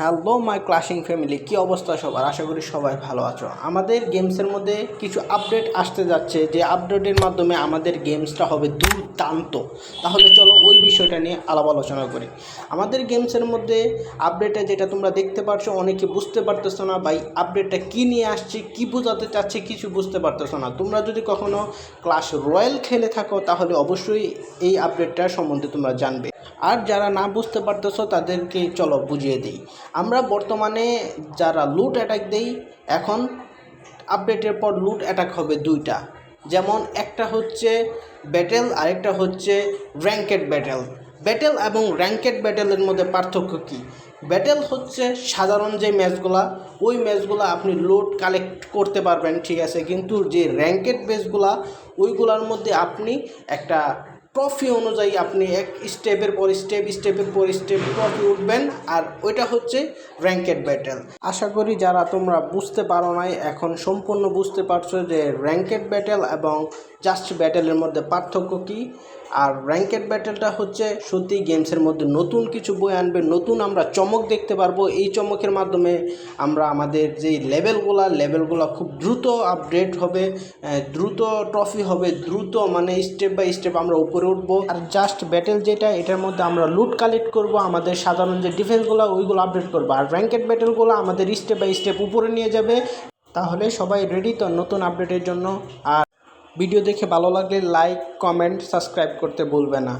Hello my ক্লাসিং family কী অবস্থা সবার? আশা করি সবাই ভালো আছো। আমাদের গেমসের মধ্যে কিছু আপডেট আসতে যাচ্ছে। যে আপডেটের মাধ্যমে আমাদের গেমসটা হবে দুর্দান্ত। তাহলে চলো ওই বিষয়টা নিয়ে আলাপ আলোচনা করি। আমাদের গেমসের মধ্যে আপডেটে যেটা তোমরা দেখতে পারছ, অনেকে বুঝতে পারতেছো না ভাই আপডেটটা কী নিয়ে আসছে, কী বোঝাতে চাচ্ছে কিছু বুঝতে পারতেছো না। তোমরা যদি কখনো ক্লাস রয়্যাল খেলে থাকো, তাহলে অবশ্যই এই আপডেটটার সম্বন্ধে তোমরা জানবে। আর যারা না বুঝতে পারতেছো তাদেরকে চলো বুঝিয়ে দিই। আমরা বর্তমানে যারা লুট অ্যাটাক দেই, এখন আপডেটের পর লুট অ্যাটাক হবে দুইটা। যেমন একটা হচ্ছে ব্যাটেল আরেকটা হচ্ছে র্যাঙ্কেড ব্যাটেল ব্যাটেল এবং র্যাঙ্কেড ব্যাটেলের মধ্যে পার্থক্য কী? ব্যাটেল হচ্ছে সাধারণ যে ম্যাচগুলা ওই ম্যাচগুলো আপনি লোড কালেক্ট করতে পারবেন, ঠিক আছে? কিন্তু যে র্যাঙ্কেড বেসগুলা ওইগুলোর মধ্যে আপনি একটা ট্রফি অনুযায়ী আপনি এক স্টেপের পর স্টেপ স্টেপের পর স্টেপ ট্রফি উঠবেন। আর ওইটা হচ্ছে র্যাঙ্কেড ব্যাটেল আশা করি যারা তোমরা বুঝতে পারো নাই, এখন সম্পূর্ণ বুঝতে পারছ যে র্যাঙ্কেড ব্যাটেল এবং জাস্ট ব্যাটেলের মধ্যে পার্থক্য কী। আর র্যাঙ্কেড ব্যাটেলটা হচ্ছে সত্যি গেমসের মধ্যে নতুন কিছু বই আনবে, নতুন আমরা চমক দেখতে পারব। এই চমকের মাধ্যমে আমরা আমাদের যেই লেভেলগুলা লেভেলগুলো খুব দ্রুত আপডেট হবে দ্রুত ট্রফি হবে, দ্রুত মানে স্টেপ বাই স্টেপ আমরা উপরে উঠবো। আর জাস্ট ব্যাটেল যেটা, এটার মধ্যে আমরা লুট কালেক্ট করব, আমাদের সাধারণ যে ডিফেন্সগুলো ওইগুলো আপডেট করব। আর র্যাঙ্কেড ব্যাটেলগুলো আমাদের স্টেপ বাই স্টেপ উপরে নিয়ে যাবে। তাহলে সবাই রেডি তো নতুন আপডেটের জন্য। আর ভিডিও দেখে ভালো লাগলে লাইক কমেন্ট সাবস্ক্রাইব করতে ভুলবে না।